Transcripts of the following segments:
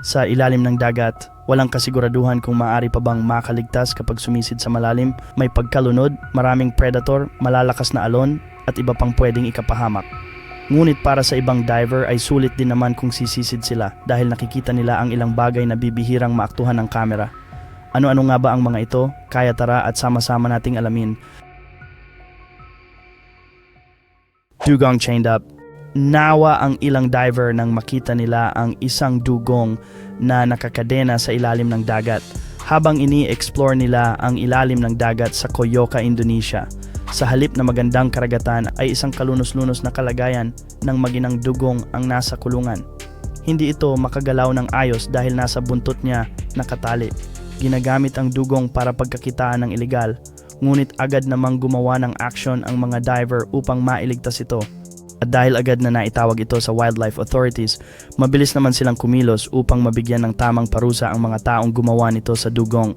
Sa ilalim ng dagat, walang kasiguraduhan kung maaari pa bang makaligtas kapag sumisid sa malalim, may pagkalunod, maraming predator, malalakas na alon, at iba pang pwedeng ikapahamak. Ngunit para sa ibang diver ay sulit din naman kung sisisid sila dahil nakikita nila ang ilang bagay na bibihirang maaktuhan ng kamera. Ano-ano nga ba ang mga ito? Kaya tara at sama-sama nating alamin. Dugong chained up. Nawa ang ilang diver nang makita nila ang isang dugong na nakakadena sa ilalim ng dagat habang ini-explore nila ang ilalim ng dagat sa Coyoca, Indonesia. Sa halip na magandang karagatan ay isang kalunos-lunos na kalagayan ng maginang dugong ang nasa kulungan. Hindi ito makagalaw ng ayos dahil nasa buntot niya nakatali. Ginagamit ang dugong para pagkakitaan ng ilegal, ngunit agad namang gumawa ng action ang mga diver upang mailigtas ito. At dahil agad na naitawag ito sa wildlife authorities, mabilis naman silang kumilos upang mabigyan ng tamang parusa ang mga taong gumawa nito sa dugong.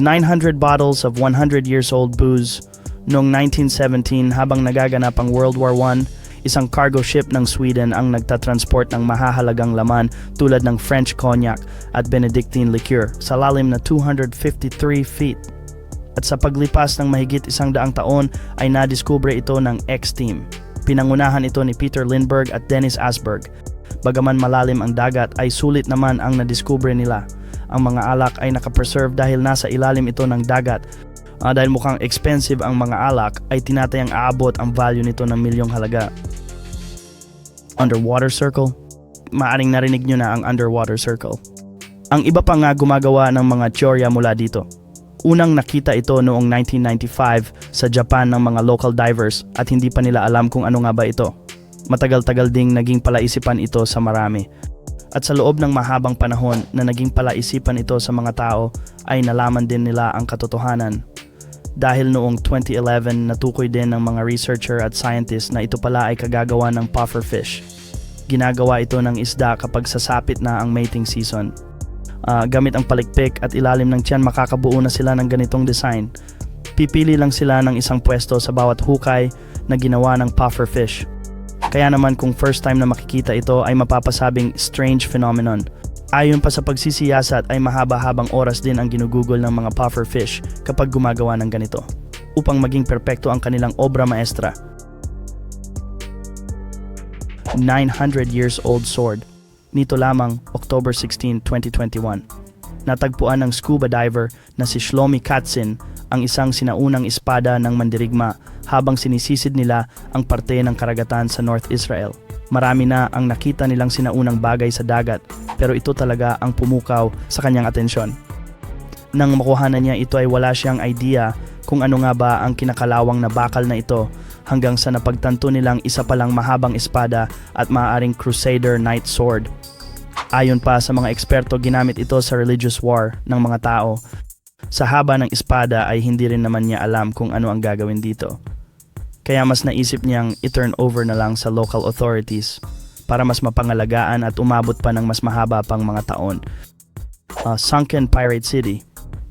is 900 bottles of 100 years old booze noong 1917 habang nagaganap ang World War I, isang cargo ship ng Sweden ang nagtatransport ng mahahalagang laman tulad ng French cognac at Benedictine liqueur sa lalim na 253 feet. At sa paglipas ng mahigit isang daang taon ay nadiskubre ito ng X-Team. Pinangunahan ito ni Peter Lindbergh at Dennis Asberg. Bagaman malalim ang dagat ay sulit naman ang nadiskubre nila. Ang mga alak ay nakapreserve dahil nasa ilalim ito ng dagat. Ah, dahil mukhang expensive ang mga alak ay tinatayang aabot ang value nito ng milyong halaga. Underwater Circle? Maaring narinig nyo na ang Underwater Circle. Ang iba pa nga gumagawa ng mga teorya mula dito. Unang nakita ito noong 1995 sa Japan ng mga local divers at hindi pa nila alam kung ano nga ba ito. Matagal-tagal ding naging palaisipan ito sa marami. At sa loob ng mahabang panahon na naging palaisipan ito sa mga tao ay nalaman din nila ang katotohanan. Dahil noong 2011 natukoy din ng mga researcher at scientists na ito pala ay kagagawa ng pufferfish. Ginagawa ito ng isda kapag sasapit na ang mating season. Ah, gamit ang palikpik at ilalim ng tiyan makakabuo na sila ng ganitong design. Pipili lang sila ng isang pwesto sa bawat hukay na ginawa ng pufferfish. Kaya naman kung first time na makikita ito ay mapapasabing strange phenomenon. Ayon pa sa pagsisiyasat ay mahaba-habang oras din ang ginugugol ng mga pufferfish kapag gumagawa ng ganito upang maging perpekto ang kanilang obra maestra. 900 years old sword. Nito lamang October 16, 2021. Natagpuan ng scuba diver na si Shlomi Katzin ang isang sinaunang espada ng mandirigma habang sinisisid nila ang parte ng karagatan sa North Israel. Marami na ang nakita nilang sinaunang bagay sa dagat pero ito talaga ang pumukaw sa kanyang atensyon. Nang makuhanan niya ito ay wala siyang idea kung ano nga ba ang kinakalawang na bakal na ito hanggang sa napagtanto nilang isa palang mahabang espada at maaaring Crusader Knight Sword. Ayon pa sa mga eksperto ginamit ito sa religious war ng mga tao. Sa haba ng espada ay hindi rin naman niya alam kung ano ang gagawin dito. Kaya mas naisip niyang i-turn over na lang sa local authorities para mas mapangalagaan at umabot pa ng mas mahaba pang mga taon. Uh, Sunken Pirate City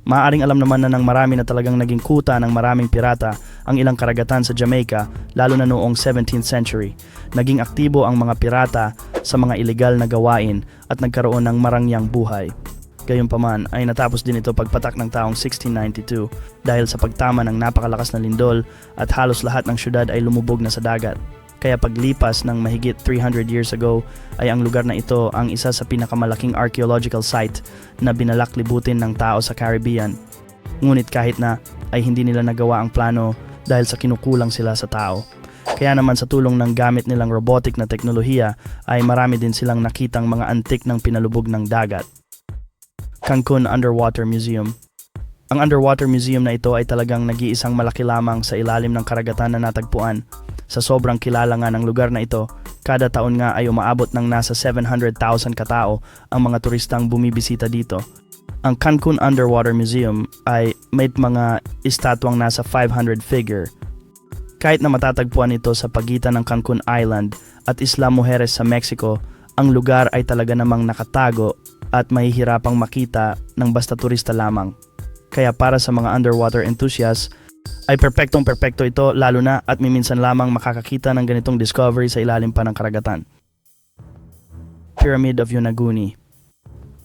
Maaring alam naman na ng marami na talagang naging kuta ng maraming pirata ang ilang karagatan sa Jamaica lalo na noong 17th century. Naging aktibo ang mga pirata sa mga ilegal na gawain at nagkaroon ng marangyang buhay. Gayunpaman ay natapos din ito pagpatak ng taong 1692 dahil sa pagtama ng napakalakas na lindol at halos lahat ng syudad ay lumubog na sa dagat. Kaya paglipas ng mahigit 300 years ago ay ang lugar na ito ang isa sa pinakamalaking archaeological site na binalak libutin ng tao sa Caribbean. Ngunit kahit na ay hindi nila nagawa ang plano dahil sa kinukulang sila sa tao. Kaya naman sa tulong ng gamit nilang robotic na teknolohiya ay marami din silang nakitang mga antik ng pinalubog ng dagat. Cancun Underwater Museum Ang Underwater Museum na ito ay talagang nag-iisang malaki lamang sa ilalim ng karagatan na natagpuan sa sobrang kilala nga ng lugar na ito, kada taon nga ay umaabot ng nasa 700,000 katao ang mga turistang bumibisita dito. Ang Cancun Underwater Museum ay may mga estatwang nasa 500 figure. Kahit na matatagpuan ito sa pagitan ng Cancun Island at Isla Mujeres sa Mexico, ang lugar ay talaga namang nakatago at mahihirapang makita ng basta turista lamang. Kaya para sa mga underwater enthusiasts, Ay perpektong perpekto ito lalo na at miminsan lamang makakakita ng ganitong discovery sa ilalim pa ng karagatan. Pyramid of Yonaguni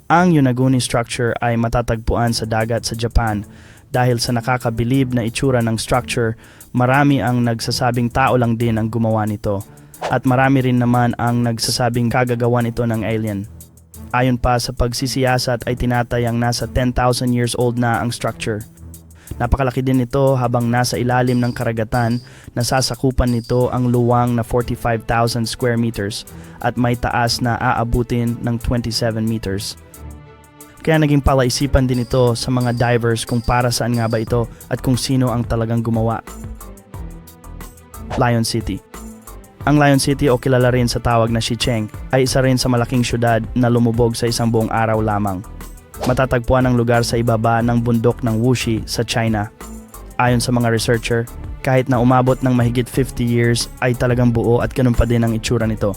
Ang Yonaguni structure ay matatagpuan sa dagat sa Japan dahil sa nakakabilib na itsura ng structure, marami ang nagsasabing tao lang din ang gumawa nito at marami rin naman ang nagsasabing kagagawan ito ng alien. Ayon pa sa pagsisiyasat ay tinatayang nasa 10,000 years old na ang structure. Napakalaki din ito habang nasa ilalim ng karagatan, nasasakupan nito ang luwang na 45,000 square meters at may taas na aabutin ng 27 meters. Kaya naging palaisipan din ito sa mga divers kung para saan nga ba ito at kung sino ang talagang gumawa. Lion City Ang Lion City o kilala rin sa tawag na Xicheng ay isa rin sa malaking syudad na lumubog sa isang buong araw lamang. Matatagpuan ang lugar sa ibaba ng bundok ng Wuxi sa China. Ayon sa mga researcher, kahit na umabot ng mahigit 50 years ay talagang buo at ganun pa din ang itsura nito.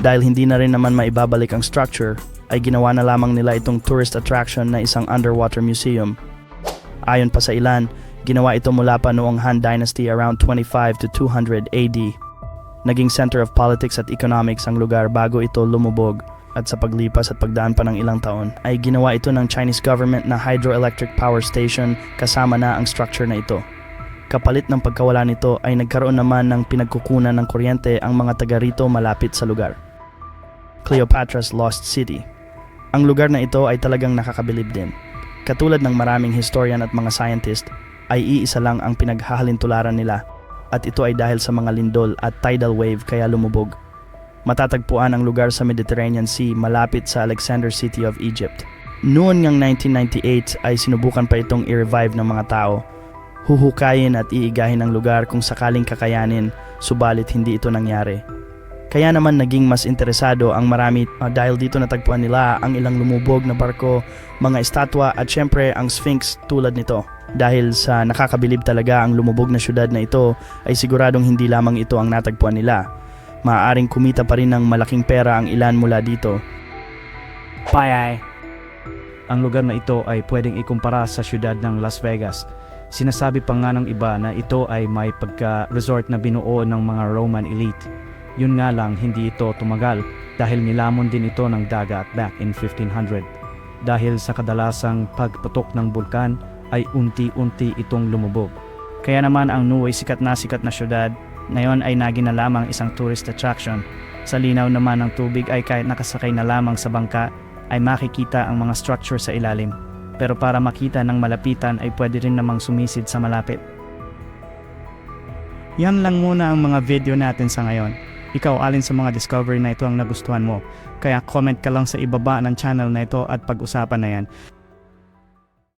Dahil hindi na rin naman maibabalik ang structure, ay ginawa na lamang nila itong tourist attraction na isang underwater museum. Ayon pa sa ilan, ginawa ito mula pa noong Han Dynasty around 25 to 200 AD. Naging center of politics at economics ang lugar bago ito lumubog at sa paglipas at pagdaan pa ng ilang taon ay ginawa ito ng Chinese government na hydroelectric power station kasama na ang structure na ito. Kapalit ng pagkawala nito ay nagkaroon naman ng pinagkukunan ng kuryente ang mga taga rito malapit sa lugar. Cleopatra's Lost City Ang lugar na ito ay talagang nakakabilib din. Katulad ng maraming historian at mga scientist, ay iisa lang ang pinaghahalintularan nila at ito ay dahil sa mga lindol at tidal wave kaya lumubog. Matatagpuan ang lugar sa Mediterranean Sea malapit sa Alexander City of Egypt. Noon ngang 1998 ay sinubukan pa itong i-revive ng mga tao. Huhukayin at iigahin ang lugar kung sakaling kakayanin, subalit hindi ito nangyari. Kaya naman naging mas interesado ang marami uh, dahil dito natagpuan nila ang ilang lumubog na barko, mga estatwa at syempre ang Sphinx tulad nito. Dahil sa nakakabilib talaga ang lumubog na syudad na ito ay siguradong hindi lamang ito ang natagpuan nila. Maaaring kumita pa rin ng malaking pera ang ilan mula dito. Payay. Ang lugar na ito ay pwedeng ikumpara sa siyudad ng Las Vegas. Sinasabi pa nga ng iba na ito ay may pagka-resort na binuo ng mga Roman elite. Yun nga lang hindi ito tumagal dahil nilamon din ito ng dagat back in 1500. Dahil sa kadalasang pagputok ng bulkan ay unti-unti itong lumubog. Kaya naman ang Nuoy sikat na sikat na syudad, ngayon ay naging na lamang isang tourist attraction. Sa linaw naman ng tubig ay kahit nakasakay na lamang sa bangka ay makikita ang mga structure sa ilalim. Pero para makita ng malapitan ay pwede rin namang sumisid sa malapit. Yan lang muna ang mga video natin sa ngayon. Ikaw alin sa mga discovery na ito ang nagustuhan mo. Kaya comment ka lang sa ibaba ng channel na ito at pag-usapan na yan.